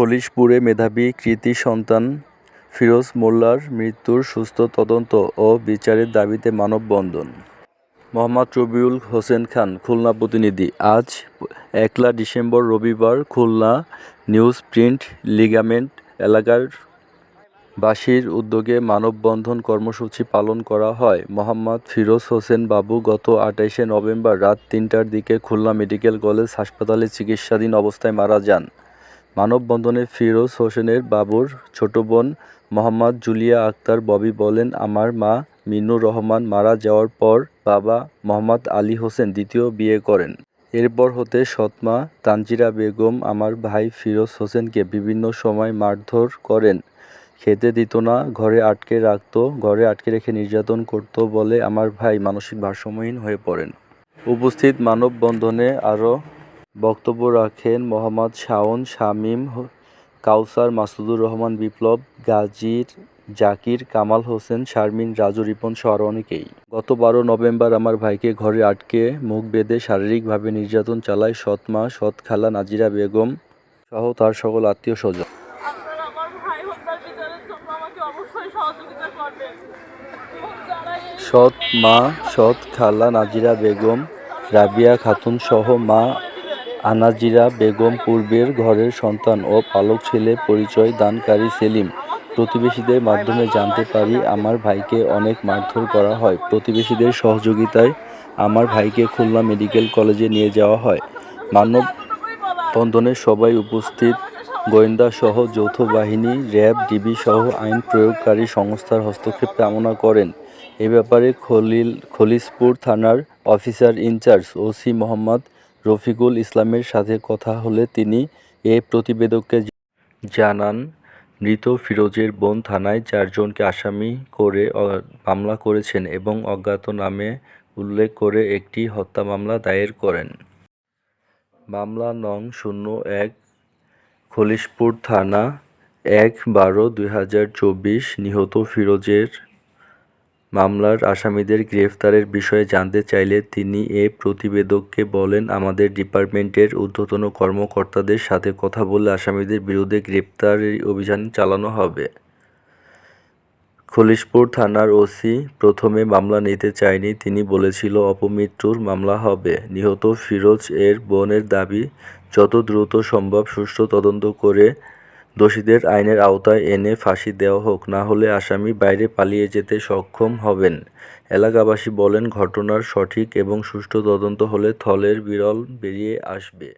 খলিশপুরে মেধাবী কৃতি সন্তান ফিরোজ মোল্লার মৃত্যুর সুস্থ তদন্ত ও বিচারের দাবিতে মানববন্ধন। মোহাম্মদ রবিউল হোসেন খান, খুলনা প্রতিনিধি। আজ একলা ডিসেম্বর রবিবার খুলনা নিউজ প্রিন্ট লিগামেন্ট এলাকার বাসীর উদ্যোগে মানববন্ধন কর্মসূচি পালন করা হয়। মোহাম্মদ ফিরোজ হোসেন বাবু গত আঠাইশে নভেম্বর রাত তিনটার দিকে খুলনা মেডিকেল কলেজ হাসপাতালে চিকিৎসাধীন অবস্থায় মারা যান। মানববন্ধনে ফিরোজ হোসেনের বাবুর ছোট বোন মোহাম্মদ জুলিয়া আক্তার ববি বলেন, আমার মা মিনুর রহমান মারা যাওয়ার পর বাবা মোহাম্মদ আলী হোসেন দ্বিতীয় বিয়ে করেন। এরপর হতে সৎমা, তানজিরা বেগম, আমার ভাই ফিরোজ হোসেনকে বিভিন্ন সময় মারধর করেন। খেতে দিত না, ঘরে আটকে রাখতো, ঘরে আটকে রেখে নির্যাতন করত বলে আমার ভাই মানসিক ভারসাম্যহীন হয়ে পড়েন। উপস্থিত মানববন্ধনে আরও বক্তব্য রাখেন মোহাম্মদ শাওন শামীম কাউসার মাসুদুর রহমান বিপ্লব গাজীর জাকির কামাল হোসেন শারমিন রাজু রিপন সহ আরও অনেকেই। গত বারো নভেম্বর আমার ভাইকে ঘরে আটকে মুখ বেঁধে শারীরিকভাবে নির্যাতন চালায় সৎ মা সৎ খালা নাজিরা বেগম সহ তার সকল আত্মীয় স্বজন সৎ মা সৎ খালা নাজিরা বেগম রাবিয়া খাতুন সহ মা আনাজিরা বেগম পূর্বের ঘরের সন্তান ও পালক ছেলে পরিচয় দানকারী সেলিম। প্রতিবেশীদের মাধ্যমে জানতে পারি আমার ভাইকে অনেক মারধর করা হয়। প্রতিবেশীদের সহযোগিতায় আমার ভাইকে খুলনা মেডিকেল কলেজে নিয়ে যাওয়া হয়। মানব বন্ধনে সবাই উপস্থিত। গোয়েন্দা সহ যৌথ বাহিনী, র্যাব, ডিবি সহ আইন প্রয়োগকারী সংস্থার হস্তক্ষেপ কামনা করেন। এ ব্যাপারে খলিল খলিশপুর থানার officer in charge OC Mohammad Rafiqul ইসলামের সাথে কথা হলে তিনি এ প্রতিবেদককে জানান, মৃত ফিরোজের বোন থানায় চারজনকে আসামি করে মামলা করেছেন এবং অজ্ঞাত নামে উল্লেখ করে একটি হত্যা মামলা দায়ের করেন। মামলা নং শূন্য এক, খলিশপুর থানা এক বারো দুই নিহত ফিরোজের মামলার আসামিদের গ্রেফতারের বিষয়ে জানতে চাইলে তিনি এ প্রতিবেদককে বলেন, আমাদের ডিপার্টমেন্টের ঊর্ধ্বতন কর্মকর্তাদের সাথে কথা বলে আসামিদের বিরুদ্ধে গ্রেপ্তারি অভিযান চালানো হবে। খলিশপুর থানার ওসি প্রথমে মামলা নিতে চায়নি। তিনি বলেছিল, অপমৃত্যুর মামলা হবে। নিহত ফিরোজ এর বোনের দাবি, যত দ্রুত সম্ভব সুষ্ঠু তদন্ত করে দোষীদের আইনের আওতায় এনে ফাঁসি দেওয়া হোক, না হলে আসামি বাইরে পালিয়ে যেতে সক্ষম হবেন। এলাকাবাসী বলেন, ঘটনার সঠিক এবং সুষ্ঠু তদন্ত হলে থলের বিরল বেরিয়ে আসবে।